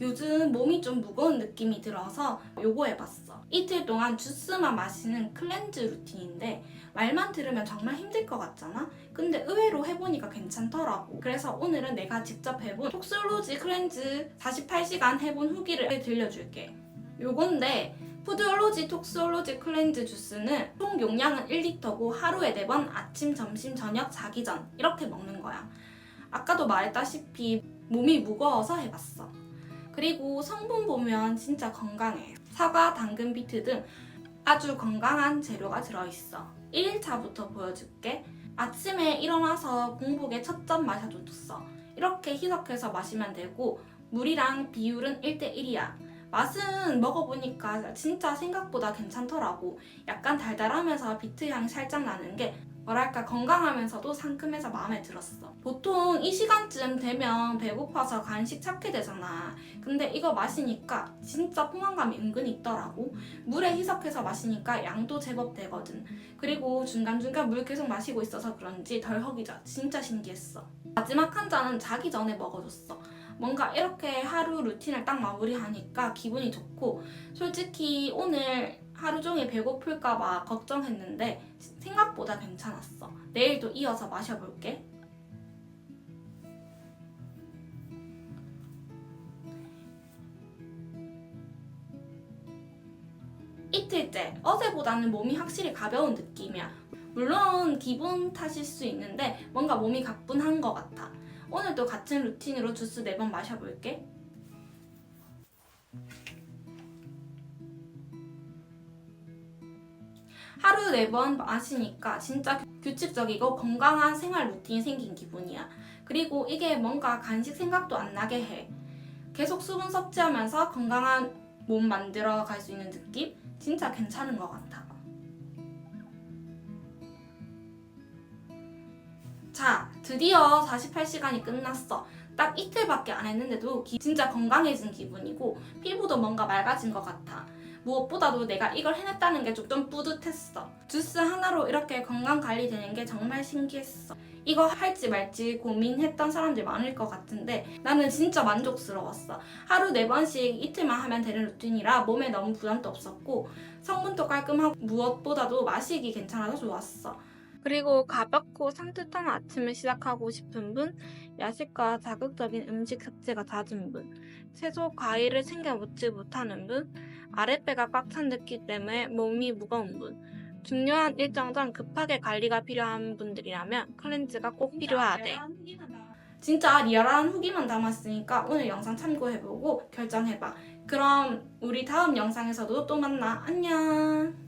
요즘 몸이 좀 무거운 느낌이 들어서 요거 해봤어. 이틀 동안 주스만 마시는 클렌즈 루틴인데 말만 들으면 정말 힘들 것 같잖아? 근데 의외로 해보니까 괜찮더라고. 그래서 오늘은 내가 직접 해본 톡솔로지 클렌즈 48시간 해본 후기를 들려줄게. 요건데 푸드올로지 톡솔로지 클렌즈 주스는 총 용량은 1리터고 하루에 4번 아침, 점심, 저녁, 자기 전 이렇게 먹는 거야. 아까도 말했다시피 몸이 무거워서 해봤어. 그리고 성분 보면 진짜 건강해. 사과, 당근, 비트 등 아주 건강한 재료가 들어있어. 1일차부터 보여줄게. 아침에 일어나서 공복에 첫 잔 마셔줬어. 이렇게 희석해서 마시면 되고 물이랑 비율은 1대1이야. 맛은 먹어보니까 진짜 생각보다 괜찮더라고. 약간 달달하면서 비트 향이 살짝 나는 게 뭐랄까 건강하면서도 상큼해서 마음에 들었어. 보통 이 시간쯤 되면 배고파서 간식 찾게 되잖아. 근데 이거 마시니까 진짜 포만감이 은근히 있더라고. 물에 희석해서 마시니까 양도 제법 되거든. 그리고 중간중간 물 계속 마시고 있어서 그런지 덜 허기져. 진짜 신기했어. 마지막 한 잔은 자기 전에 먹어줬어. 뭔가 이렇게 하루 루틴을 딱 마무리하니까 기분이 좋고 솔직히 오늘 하루 종일 배고플까봐 걱정했는데 생각보다 괜찮았어. 내일도 이어서 마셔볼게. 이틀째 어제보다는 몸이 확실히 가벼운 느낌이야. 물론 기분 탓일 수 있는데 뭔가 몸이 가뿐한 것 같아. 오늘도 같은 루틴으로 주스 4번 마셔볼게. 하루 4번 마시니까 진짜 규칙적이고 건강한 생활 루틴이 생긴 기분이야. 그리고 이게 뭔가 간식 생각도 안 나게 해. 계속 수분 섭취하면서 건강한 몸 만들어 갈 수 있는 느낌? 진짜 괜찮은 것 같아. 자, 드디어 48시간이 끝났어. 딱 이틀밖에 안 했는데도 기- 진짜 건강해진 기분이고 피부도 뭔가 맑아진 것 같아. 무엇보다도 내가 이걸 해냈다는 게좀 뿌듯했어. 주스 하나로 이렇게 건강 관리되는 게 정말 신기했어. 이거 할지 말지 고민했던 사람들 많을 것 같은데 나는 진짜 만족스러웠어. 하루 네 번씩 이틀만 하면 되는 루틴이라 몸에 너무 부담도 없었고 성분도 깔끔하고 무엇보다도 마시기 괜찮아서 좋았어. 그리고 가볍고 산뜻한 아침을 시작하고 싶은 분, 야식과 자극적인 음식 섭취가 잦은 분, 채소, 과일을 챙겨 먹지 못하는 분, 아랫배가 꽉 찬 느낌 때문에 몸이 무거운 분, 중요한 일정 전 급하게 관리가 필요한 분들이라면 클렌즈가 꼭 필요하대. 진짜 리얼한 후기만 담았으니까 오늘 영상 참고해보고 결정해봐. 그럼 우리 다음 영상에서도 또 만나. 안녕.